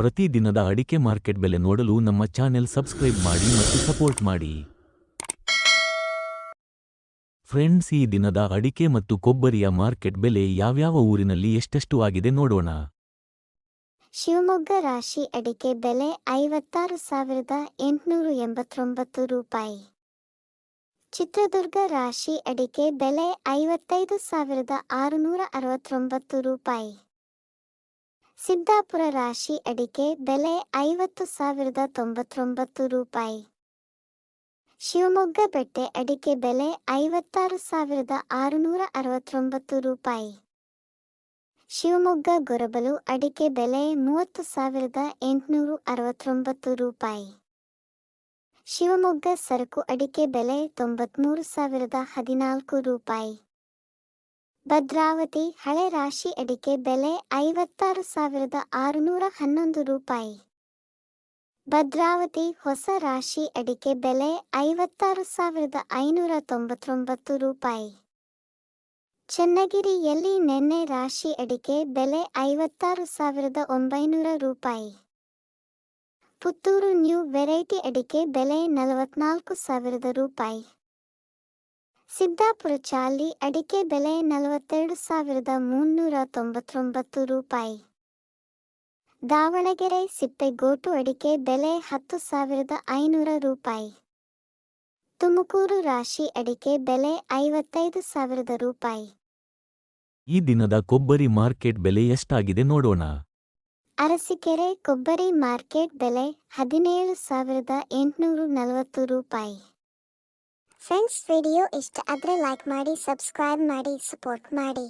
ಪ್ರತಿದಿನದ ಅಡಿಕೆ ಮಾರ್ಕೆಟ್ ಬೆಲೆ ನೋಡಲು ನಮ್ಮ ಚಾನೆಲ್ ಸಬ್ಸ್ಕ್ರೈಬ್ ಮಾಡಿ ಮತ್ತು ಸಪೋರ್ಟ್ ಮಾಡಿ. ಫ್ರೆಂಡ್ಸ್, ಈ ದಿನದ ಅಡಿಕೆ ಮತ್ತು ಕೊಬ್ಬರಿಯ ಮಾರ್ಕೆಟ್ ಬೆಲೆ ಯಾವ್ಯಾವ ಊರಿನಲ್ಲಿ ಎಷ್ಟೆಷ್ಟು ಆಗಿದೆ ನೋಡೋಣ. ಶಿವಮೊಗ್ಗ ರಾಶಿ ಅಡಿಕೆ ಬೆಲೆ ಐವತ್ತಾರು ಸಾವಿರದ ಎಂಟುನೂರು ಎಂಬತ್ತೊಂಬತ್ತು ರೂಪಾಯಿ. ಚಿತ್ರದುರ್ಗ ರಾಶಿ ಅಡಿಕೆ ಬೆಲೆ ಐವತ್ತೈದು ಸಾವಿರದ ಆರುನೂರ ಅರವತ್ತೊಂಬತ್ತು ರೂಪಾಯಿ. ಸಿದ್ದಾಪುರ ರಾಶಿ ಅಡಿಕೆ ಬೆಲೆ ಐವತ್ತು ಸಾವಿರದ ತೊಂಬತ್ತೊಂಬತ್ತು ರೂಪಾಯಿ. ಶಿವಮೊಗ್ಗ ಬೆಟ್ಟೆ ಅಡಿಕೆ ಬೆಲೆ ಐವತ್ತಾರು ಸಾವಿರದ ಆರುನೂರ ಅರವತ್ತೊಂಬತ್ತು ರೂಪಾಯಿ. ಶಿವಮೊಗ್ಗ ಗೊರಬಲು ಅಡಿಕೆ ಬೆಲೆ ಮೂವತ್ತು ಸಾವಿರದ ಎಂಟುನೂರು ಅರವತ್ತೊಂಬತ್ತು ರೂಪಾಯಿ. ಶಿವಮೊಗ್ಗ ಸರಕು ಅಡಿಕೆ ಬೆಲೆ ತೊಂಬತ್ಮೂರು ಸಾವಿರದ ಹದಿನಾಲ್ಕು ರೂಪಾಯಿ. ಭದ್ರಾವತಿ ಹಳೆ ರಾಶಿ ಅಡಿಕೆ ಬೆಲೆ ಐವತ್ತಾರು ಸಾವಿರದ ಆರುನೂರ ಹನ್ನೊಂದು ರೂಪಾಯಿ. ಭದ್ರಾವತಿ ಹೊಸ ರಾಶಿ ಅಡಿಕೆ ಬೆಲೆ ಐವತ್ತಾರು ಸಾವಿರದ ಐನೂರ ತೊಂಬತ್ತೊಂಬತ್ತು ರೂಪಾಯಿ. ಚನ್ನಗಿರಿಯಲ್ಲಿ ನೆನ್ನೆ ರಾಶಿ ಅಡಿಕೆ ಬೆಲೆ ಐವತ್ತಾರು ಸಾವಿರದ ಒಂಬೈನೂರ ರೂಪಾಯಿ. ಪುತ್ತೂರು ನ್ಯೂ ವೆರೈಟಿ ಅಡಿಕೆ ಬೆಲೆ ನಲವತ್ನಾಲ್ಕು ಸಾವಿರದ ರೂಪಾಯಿ. ಸಿದ್ದಾಪುರ ಚಾಲಿ ಅಡಿಕೆ ಬೆಲೆ ನಲವತ್ತೆರಡು ಸಾವಿರದ ಮುನ್ನೂರ ತೊಂಬತ್ತೊಂಬತ್ತು ರೂಪಾಯಿ. ದಾವಣಗೆರೆ ಸಿಪ್ಪೆಗೋಟು ಅಡಿಕೆ ಬೆಲೆ ಹತ್ತು ಸಾವಿರದ ಐನೂರ ರೂಪಾಯಿ. ತುಮಕೂರು ರಾಶಿ ಅಡಿಕೆ ಬೆಲೆ ಐವತ್ತೈದು ಸಾವಿರದ ರೂಪಾಯಿ. ಈ ದಿನದ ಕೊಬ್ಬರಿ ಮಾರ್ಕೆಟ್ ಬೆಲೆ ಎಷ್ಟಾಗಿದೆ ನೋಡೋಣ. ಅರಸಿಕೆರೆ ಕೊಬ್ಬರಿ ಮಾರ್ಕೆಟ್ ಬೆಲೆ ಹದಿನೇಳು ಸಾವಿರದ ಎಂಟುನೂರು ನಲವತ್ತು ರೂಪಾಯಿ. ಫ್ರೆಂಡ್ಸ್ ವಿಡಿಯೋ ಇಷ್ಟ ಆದರೆ ಲೈಕ್ ಮಾಡಿ ಸಬ್ಸ್ಕ್ರೈಬ್ ಮಾಡಿ ಸಪೋರ್ಟ್ ಮಾಡಿ